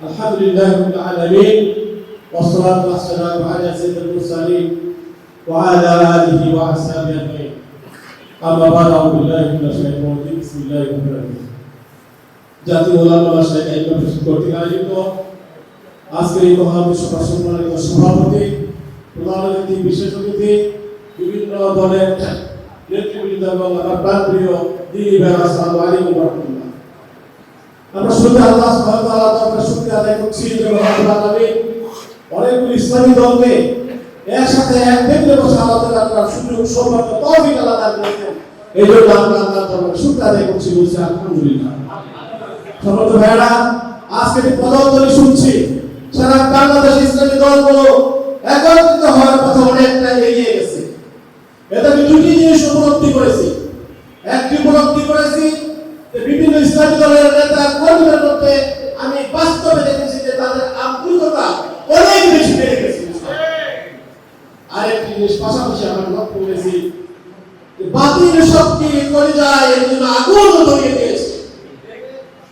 الحمد لله رب العالمين والصلاة والسلام على سيد المرسلين وعلى آله وأصحابه أجمعين أما بعد أعوذ بالله من الشيطان الرجيم بسم الله الرحمن الرحيم জাতীয় ওলামা শাইখ আইয়ুব কর্তৃক আয়োজিত আজকের এই মহাবিশ্ব সম্মানিত সভাপতি প্রধান অতিথি বিশেষ অতিথি বিভিন্ন দলের নেতৃবৃন্দ এবং আমার প্রাণপ্রিয় দিনী ভাই আসসালামু আলাইকুম রহমতুল্লাহ আমরা শুধু আল্লাহ আদায় করছি ইসলামী দলগুলো একত্রিত হওয়ার পথে অনেকটা এগিয়ে গেছে। এতে আমি দুটি জিনিস উপলব্ধি করেছি। একটি উপলব্ধি করেছি বিভিন্ন ইসলামী দলের নেতা, কর্মীদের মধ্যে আমি বাস্তবে দেখেছি যে তাদের আন্তরিকতা অনেক বেশি বেড়ে গেছে আরেকটি জিনিস পাশাপাশি আমরা লক্ষ্য করেছি বাতিল শক্তি করে যায় এর জন্য আগুন ধরিয়ে দিয়েছে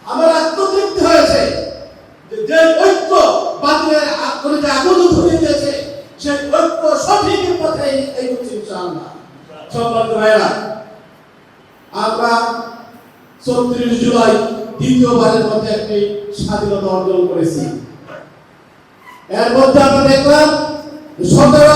আমার আত্মতৃপ্তি হয়েছে যে ঐক্য বাতিলের করে যে আগুন ধরিয়ে দিয়েছে সেই ঐক্য সঠিক পথে এই হচ্ছে ইনশাআল্লাহ সম্মানিত ভাইরা আমরা চৌত্রিশ জুলাই দ্বিতীয়বারের মধ্যে একটি স্বাধীনতা অর্জন করেছি এর মধ্যে আমরা দেখলাম সতেরো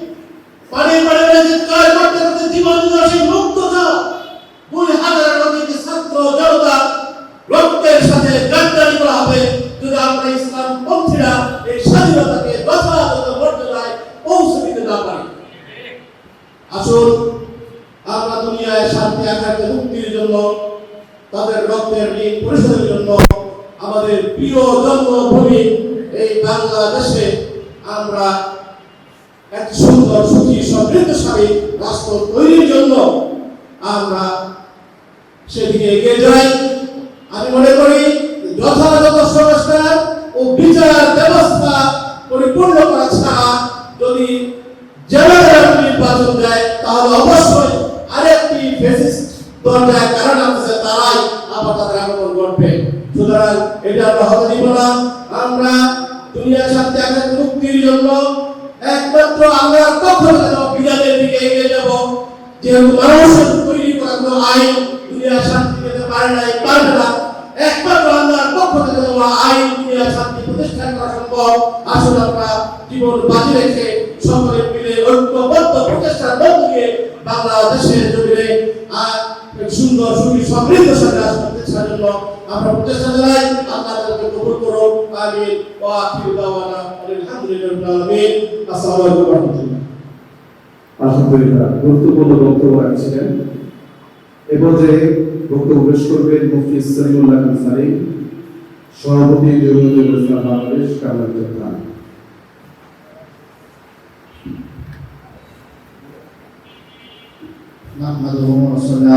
পানি পানি জনতা রক্তের সাথে গাদ্দারি হবে। যদি আমরা ইসলাম পন্থীরা এই স্বাধীনতাকে যথাযথ মর্যাদায় পৌঁছে দিতে না পারি। আসুন, আমরা দুনিয়ায় শান্তি আকারে মুক্তির জন্য, তাদের রক্তের ঋণ পরিশোধের জন্য আমাদের প্রিয় জন্মভূমি এই বাংলাদেশে আমরা এক সুন্দর, সুখী, সমৃদ্ধশালী রাষ্ট্র তৈরির জন্য আমরা সেদিকে এগিয়ে যাই। আমি মনে করি যথাযথ সংস্কার ও বিচার ব্যবস্থা পরিপূর্ণ করা ছাড়া যদি জেলার নির্বাচন দেয়, তাহলে অবশ্যই আরেকটি ফেসিস্ট দরজায় কারণ আছে তারাই আবার তাদের আগমন ঘটবে। সুতরাং এটা আমরা হতে দিব না। আমরা দুনিয়া শান্তি আকাশ মুক্তির জন্য একমাত্র পক্ষ থেকে বিদাতের দিকে এগিয়ে যাব। যেহেতু মানুষের তৈরি করা কোনো আইন দুনিয়া শান্তি পেতে পারে নাই, পারবে না। একমাত্র আল্লাহর পক্ষ থেকে দেওয়া আইন দুনিয়া শান্তি প্রতিষ্ঠা করা সম্ভব। আসলে আমরা জীবন বাজি রেখে সকলে মিলে ঐক্যবদ্ধ প্রচেষ্টার মধ্য দিয়ে বাংলাদেশের জমিনে আর সুন্দর সুখী সমৃদ্ধশালী রাষ্ট্র প্রতিষ্ঠার জন্য আমরা প্রচেষ্টা চালাই আল্লাহ তাদেরকে কবুল করুন আমিন ওয়া আখিরু দাওয়ানা আলহামদুলিল্লাহি রাব্বিল আলামিন আসসালামু আলাইকুম ওয়া রাহমাতুল্লাহ আলহামদুলিল্লাহ গুরুত্বপূর্ণ বক্তব্য রাখছিলেন এ পর্যায়ে বক্তব্য পেশ করবেন মুফতি সলিমুল্লাহ আনসারী সভাপতি জমিয়তুল ইসলাম বাংলাদেশ কামাল চট্টগ্রাম نحمده ونصلي على